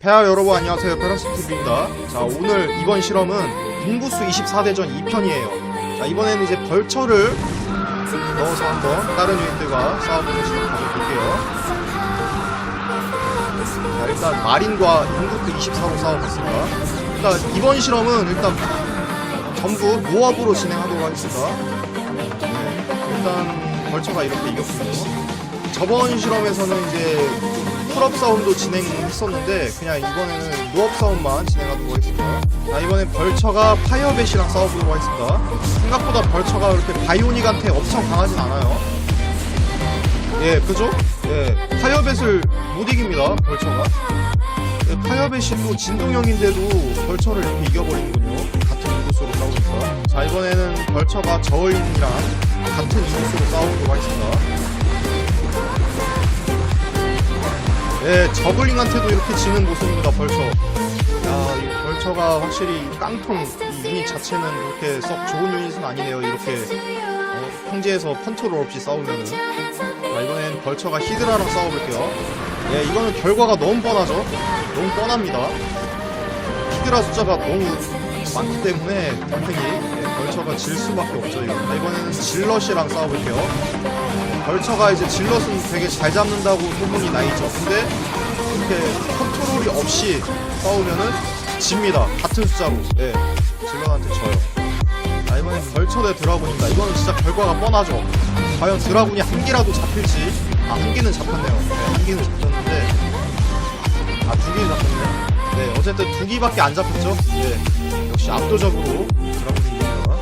폐하 여러분 안녕하세요. 페러스TV입니다. 자 오늘 이번 실험은 인구수 24대전 2편이에요. 자 이번에는 이제 벌처를 넣어서 한번 다른 유닛들과 싸워보는 시간 가져볼게요. 자 일단 마린과 인구수 24로 싸워보겠습니다. 일단 이번 실험은 일단 전부 모압으로 진행하도록 하겠습니다. 네, 일단 벌처가 이렇게 이겼군요. 저번 실험에서는 이제 풀업 싸움도 진행했었는데 그냥 이번에는 노업 싸움만 진행하도록 하겠습니다. 자 이번엔 벌처가 파이어벳이랑 싸워보도록 하겠습니다. 생각보다 벌처가 그렇게 바이오닉한테 엄청 강하진 않아요. 예, 그죠? 예, 파이어벳을 못 이깁니다. 벌처가. 예, 파이어벳이 또 진동형인데도 벌처를 이렇게 이겨버리는군요. 같은 인구수로 싸우니까. 자 이번에는 벌처가 저울링이랑 같은 인구수로 싸워보도록 하겠습니다. 예, 저글링한테도 이렇게 지는 모습입니다, 벌처. 야, 이 벌처가 확실히 깡통, 이 유닛 자체는 그렇게 썩 좋은 유닛은 아니네요, 이렇게. 어, 평지에서 컨트롤 없이 싸우면은. 자, 이번엔 벌처가 히드라랑 싸워볼게요. 예, 이거는 결과가 너무 뻔하죠? 너무 뻔합니다. 히드라 숫자가 너무 많기 때문에 당연히 예, 벌처가 질 수밖에 없죠, 이거. 자, 이번에는 질럿이랑 싸워볼게요. 벌처가 이제 질럿은 되게 잘 잡는다고 소문이 나 있죠. 근데 이렇게 컨트롤이 없이 싸우면은 집니다. 같은 숫자로. 예. 질럿한테 져요. 자, 이번엔 벌처 대 드라군입니다. 이거는 진짜 결과가 뻔하죠. 과연 드라군이 한 개라도 잡힐지. 아, 한 개는 잡혔네요. 네, 한 개는 잡혔는데. 아, 두 개는 잡혔네. 네, 어쨌든 두 개밖에 안 잡혔죠. 네. 역시 압도적으로 드라군입니다.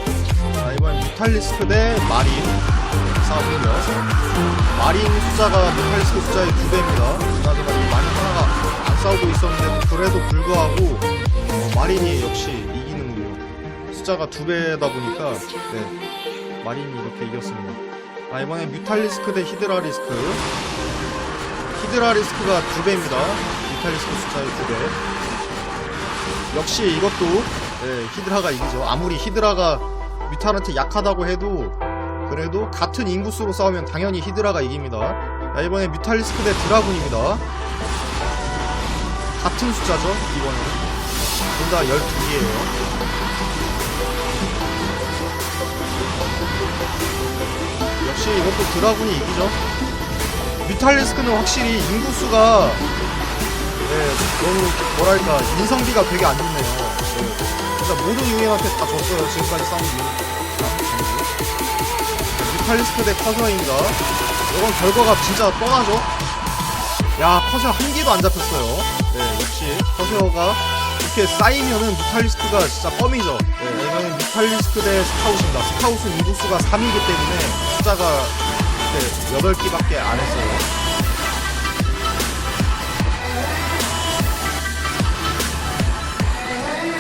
자, 이번엔 뮤탈리스크 대 마린. 마린 숫자가 메탈리스크 숫자의 두 배입니다. 그나저나 이 마린 하나가 안 싸우고 있었는데 그래도 불구하고 어, 마린이 역시 이기는군요. 숫자가 두 배다 보니까 네, 마린이 이렇게 이겼습니다. 아 이번에 뮤탈리스크 대 히드라 리스크. 히드라 리스크가 두 배입니다. 뮤탈리스크 숫자의 두 배. 역시 이것도 네, 히드라가 이기죠. 아무리 히드라가 뮤탈한테 약하다고 해도 그래도 같은 인구수로 싸우면 당연히 히드라가 이깁니다. 자, 이번에 뮤탈리스크 대 드라군입니다. 같은 숫자죠, 이번에는. 둘다 12개예요. 역시 이것도 드라군이 이기죠. 뮤탈리스크는 확실히 인구수가 네, 너무 뭐랄까 인성비가 되게 안 좋네요. 네. 진짜 모든 유닛한테 다 졌어요. 지금까지 싸운 유 닛. 뮤탈리스크 대 커서입니다. 이건 결과가 진짜 뻔하죠? 야, 커서 한 개도 안 잡혔어요. 네, 역시 커서가 이렇게 쌓이면은 뮤탈리스크가 진짜 껌이죠. 네, 이거는 뮤탈리스크 대 스카웃입니다. 스카웃은 인구수가 3이기 때문에 숫자가 이렇게 8개밖에 안 했어요.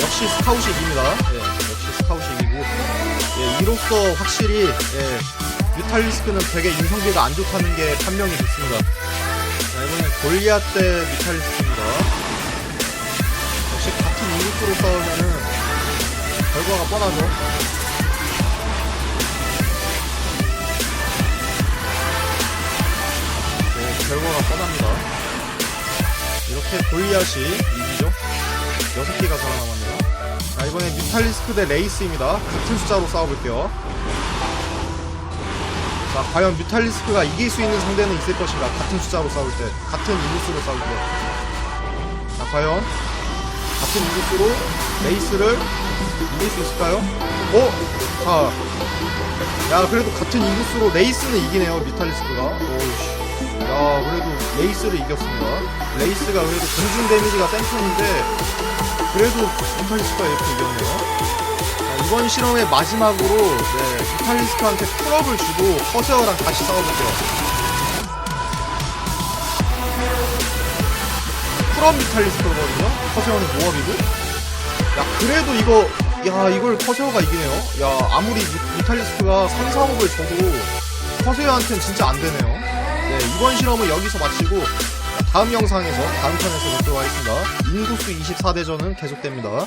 역시 스카웃이 이깁니다. 예, 역시 스카웃이 이기고 예, 이로써 확실히 예, 뮤탈리스크는 되게 인성비가 안 좋다는 게 판명이 됐습니다. 자, 이번엔 골리앗 대 뮤탈리스크입니다. 역시 같은 인구수로 싸우면은 결과가 뻔하죠. 네, 결과가 뻔합니다. 이렇게 골리앗이 이기죠. 6개가 살아남았네요. 자, 이번에 뮤탈리스크 대 레이스입니다. 같은 숫자로 싸워볼게요. 자, 과연 뮤탈리스크가 이길 수 있는 상대는 있을 것인가? 같은 숫자로 싸울 때, 같은 인구수로 싸울 때. 자, 과연 같은 인구수로 레이스를 이길 수 있을까요? 어? 자, 야, 그래도 같은 인구수로 레이스는 이기네요, 뮤탈리스크가. 오우씨. 야, 그래도 레이스를 이겼습니다. 레이스가 그래도 공중 데미지가 센 편인데, 그래도 뮤탈리스크가 이렇게 이겼네요. 자, 이번 실험의 마지막으로 네, 뮤탈리스크한테 풀업을 주고 커세어랑 다시 싸워볼게요. 풀업 뮤탈리스크거든요. 커세어는 모업이고. 야 그래도 이거 야 이걸 커세어가 이기네요. 야 아무리 뮤, 뮤탈리스크가 3, 4업을 줘도 커세어한테는 진짜 안 되네요. 네 이번 실험은 여기서 마치고 다음 영상에서 다음 편에서 뵙도록 하겠습니다. 인구수 24대전은 계속됩니다.